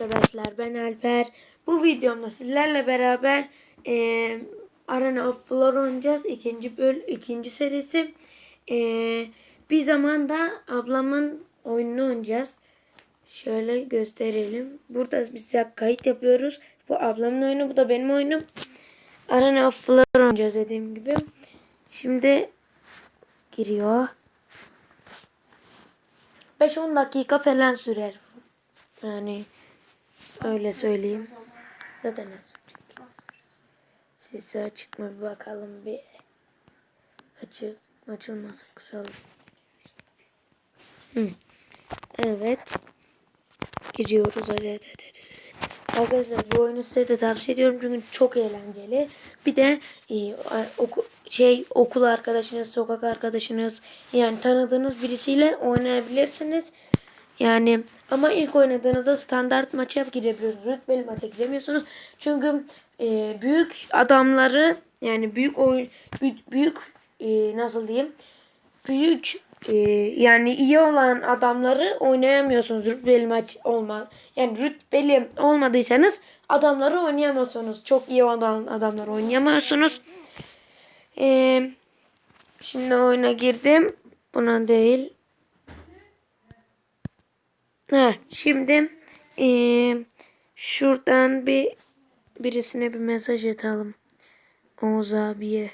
arkadaşlar ben Alper. Bu videomda sizlerle beraber e, Arena of Floor oynayacağız. İkinci böl ikinci serisi. E, bir zaman da ablamın oyununu oynayacağız. Şöyle gösterelim. Burada biz kayıt yapıyoruz. Bu ablamın oyunu, bu da benim oyunum. Arena of Floor oynayacağız dediğim gibi. Şimdi giriyor. 5-10 dakika falan sürer. Yani öyle söyleyeyim. Zaten Sesi açık mı bir bakalım bir. Açık. Açılmasın kısalım. Hı. Evet. Giriyoruz. Arkadaşlar bu oyunu size de tavsiye ediyorum çünkü çok eğlenceli. Bir de e, oku, şey okul arkadaşınız, sokak arkadaşınız yani tanıdığınız birisiyle oynayabilirsiniz. Yani ama ilk oynadığınızda standart maça girebiliyorsunuz. Rütbeli maça giremiyorsunuz. Çünkü e, büyük adamları yani büyük oyun büyük, e, nasıl diyeyim? Büyük e, yani iyi olan adamları oynayamıyorsunuz. Rütbeli maç olmaz. Yani rütbeli olmadıysanız adamları oynayamıyorsunuz. Çok iyi olan adamları oynayamıyorsunuz. E, şimdi oyuna girdim. Buna değil. Ha, şimdi eee, şuradan bir birisine bir mesaj atalım. Oğuz abiye.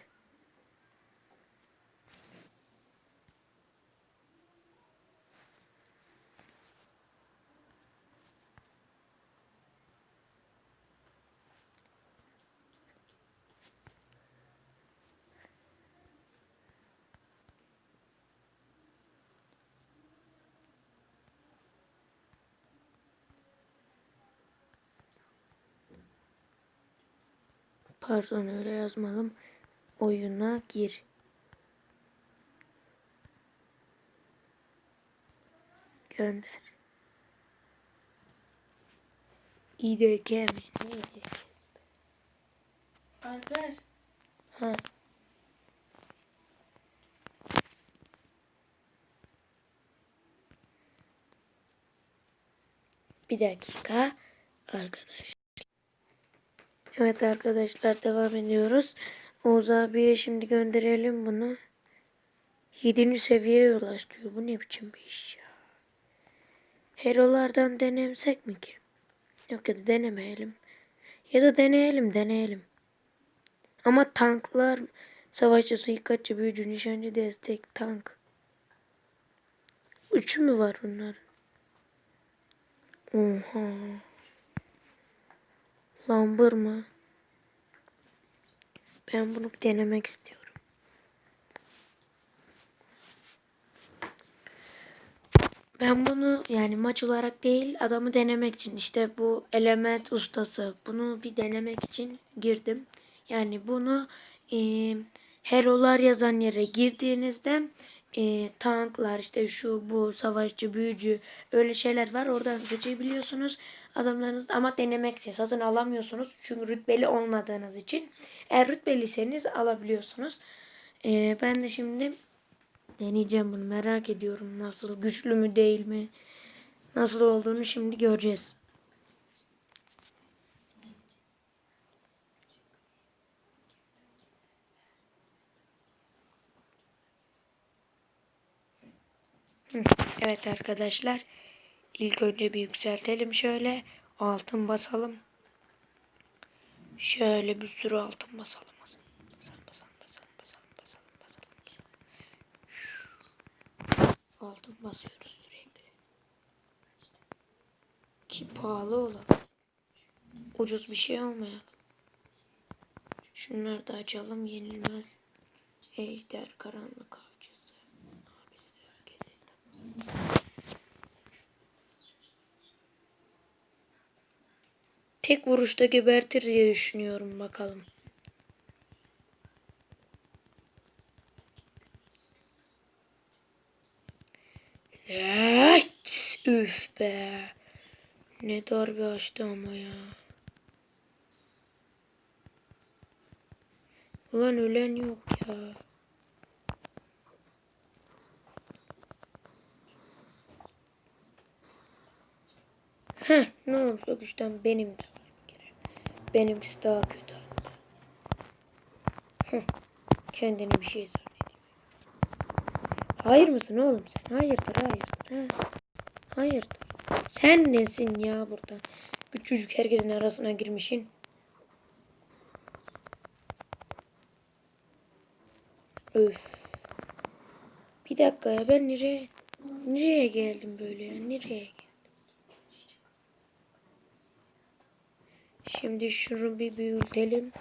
Pardon öyle yazmadım. Oyuna gir. Gönder. İDK mi? Alper. Ha. Bir dakika arkadaş. Evet arkadaşlar devam ediyoruz. Oğuz abiye şimdi gönderelim bunu. 7. seviyeye ulaştırıyor. Bu ne biçim bir iş ya. Herolardan denemsek mi ki? Yok ya da denemeyelim. Ya da deneyelim deneyelim. Ama tanklar savaşçı, suikatçı, büyücü, nişancı, destek, tank. Üçü mü var bunlar? Oha. Lambır mı? Ben bunu denemek istiyorum. Ben bunu yani maç olarak değil adamı denemek için işte bu element ustası bunu bir denemek için girdim. Yani bunu e, herolar yazan yere girdiğinizde e, tanklar işte şu bu savaşçı büyücü öyle şeyler var. Oradan seçebiliyorsunuz adamlarınız ama denemek için satın alamıyorsunuz. Çünkü rütbeli olmadığınız için. Eğer rütbeliyseniz alabiliyorsunuz. E, ben de şimdi deneyeceğim bunu. Merak ediyorum nasıl güçlü mü değil mi? Nasıl olduğunu şimdi göreceğiz. Hı, Evet arkadaşlar. İlk önce bir yükseltelim şöyle. Altın basalım. Şöyle bir sürü altın basalım. Altın basıyoruz sürekli. Ki pahalı olan. Ucuz bir şey olmayalım. Şunları da açalım yenilmez. Ejder karanlık Tek vuruşta gebertir diye düşünüyorum bakalım. Evet. Üf be. Ne darbe açtı ama ya. Ulan ölen yok ya. Heh ne olmuş o güçten benim de. Benimkisi daha kötü. Heh, kendini bir şey zannediyor. Hayır mısın oğlum sen? Hayırdır hayırdır. Ha. Hayırdır. Sen nesin ya burada? Küçücük herkesin arasına girmişin. Öf. Bir dakika ya ben nereye nereye geldim böyle ya? Nereye geldim? Şimdi şunu bir büyütelim.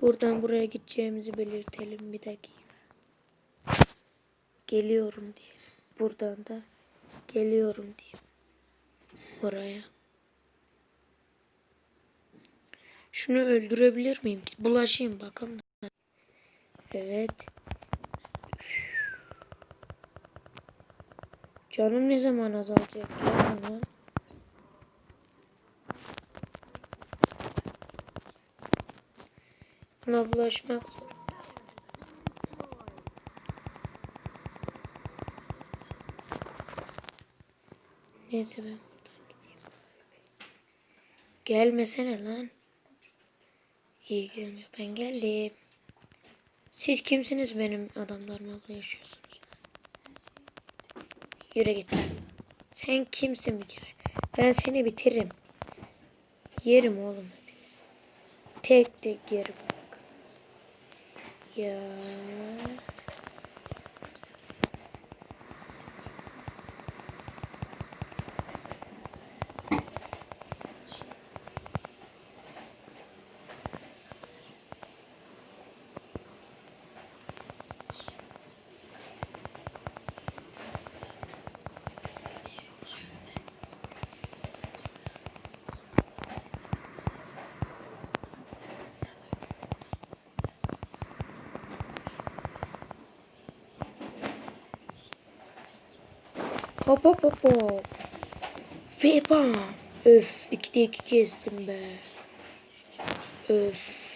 Buradan buraya gideceğimizi belirtelim bir dakika. Geliyorum diye. Buradan da geliyorum diye. Oraya. Şunu öldürebilir miyim? Bulaşayım bakalım. Evet. Canım ne zaman azalacak ya Buna bulaşmak zorunda. Neyse ben buradan gideyim. Gelmesene lan. İyi gelmiyor. Ben geldim. Siz kimsiniz benim adamlarıma burada yaşıyorsunuz? Yürü git. Sen kimsin bir kere? Ben seni bitiririm. Yerim oğlum hepinizi. Tek tek yerim. Ya. Hop hop hop hop. Ve. Öf. ikide iki kestim be. Öf.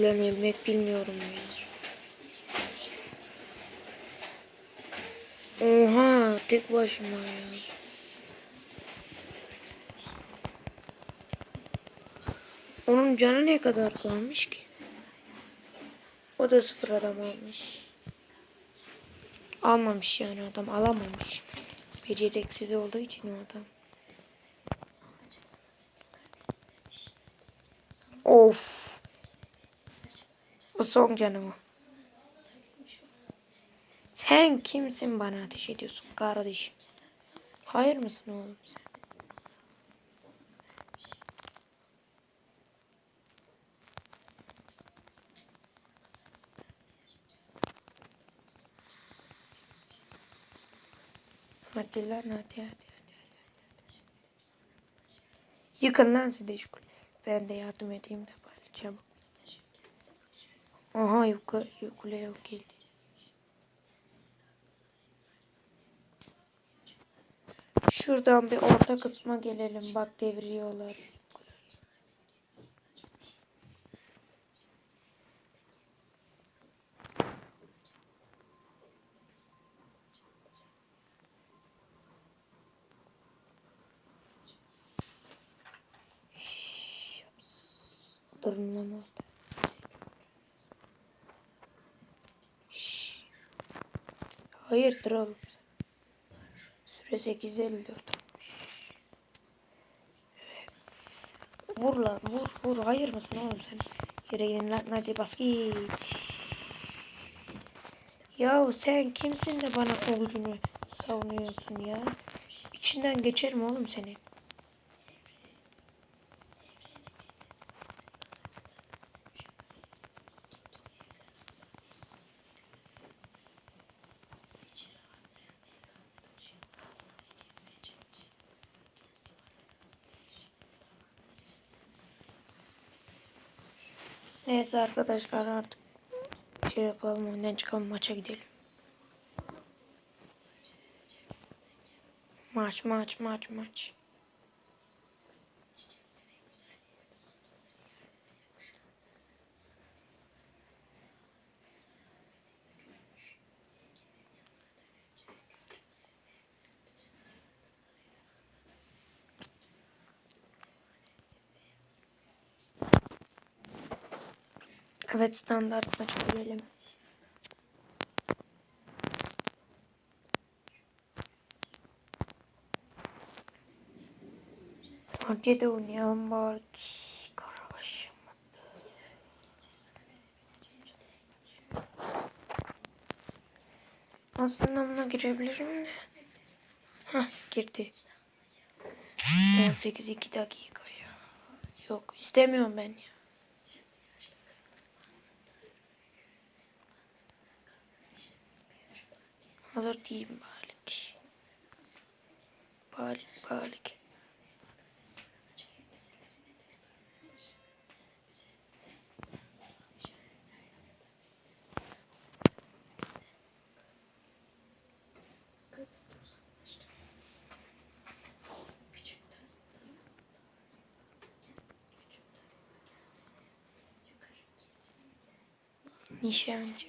Lan ölmek bilmiyorum ya. Oha tek başıma ya. Onun canı ne kadar kalmış ki? O da sıfır adam almış. Almamış yani adam alamamış. Beceriksiz olduğu için o adam. Of. Bu son canımı. Sen kimsin bana ateş ediyorsun kardeşim? Hayır mısın oğlum sen? Hadi lan hadi hadi hadi. hadi. Yıkın lan siz de şu. Ben de yardım edeyim de bari çabuk. Aha yukarı kule yok geldi. Şuradan bir orta kısma gelelim. Bak deviriyorlar. Şşş. Hayırdır oğlum? Süre 8.54 olmuş. Evet. Vur lan vur vur. Hayır mısın oğlum sen? Yere gidin lan hadi bas git. Ya sen kimsin de bana o gücünü savunuyorsun ya? İçinden geçerim oğlum seni. Neyse arkadaşlar artık şey yapalım oyundan çıkalım maça gidelim. Maç maç maç maç. Evet standart maç görelim. Hadi de oynayalım bari. Karabaş. Aslında buna girebilirim de. Hah girdi. 18 2 dakika ya. Yok istemiyorum ben ya. Hazır değilim balik. Balik balik. Nişancı.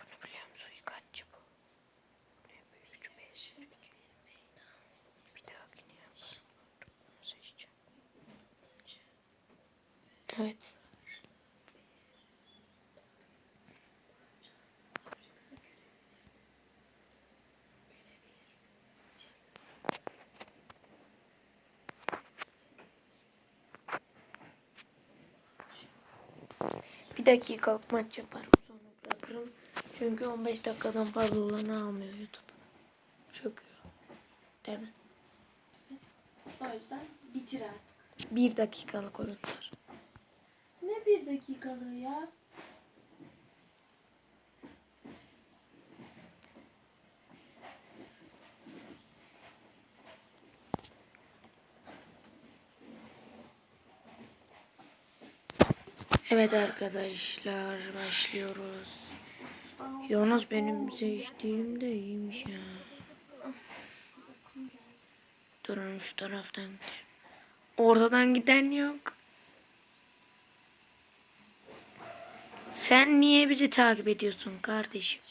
Bunu biliyorum suikatçı bu. Ne büyücü besleyici. Bir dahakine yaparım. Seçeceğim. Evet. Bir dakikalık maç yaparım sonra bırakırım. Çünkü 15 dakikadan fazla olanı almıyor YouTube. Çöküyor. Değil mi? Evet. O yüzden bitir artık. Bir dakikalık oyunlar. Bir dakikalığı ya? Evet arkadaşlar başlıyoruz. Yalnız benim seçtiğim de iyiymiş ya. Durun şu taraftan. Ortadan giden yok. Sen niye bizi takip ediyorsun kardeşim?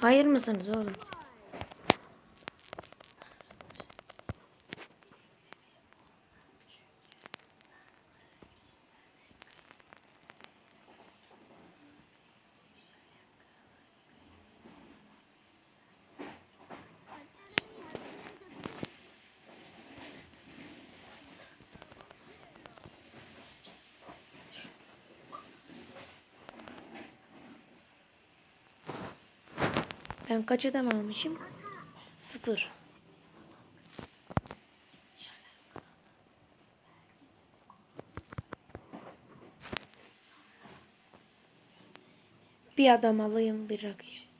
Hayır mısınız oğlum siz? Ben kaç adam almışım? Sıfır. Bir adam alayım bir rakip.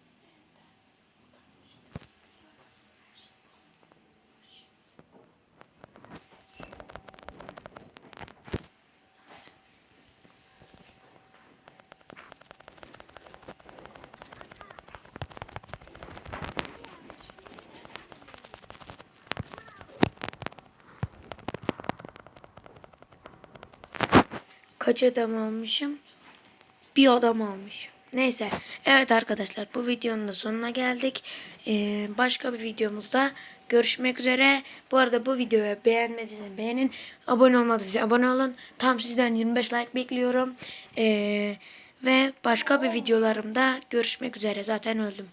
Kaç adam almışım? Bir adam almışım. Neyse. Evet arkadaşlar bu videonun da sonuna geldik. Ee, başka bir videomuzda görüşmek üzere. Bu arada bu videoyu beğenmediyseniz beğenin. Abone olmadıysanız abone olun. Tam sizden 25 like bekliyorum. Ee, ve başka bir videolarımda görüşmek üzere. Zaten öldüm.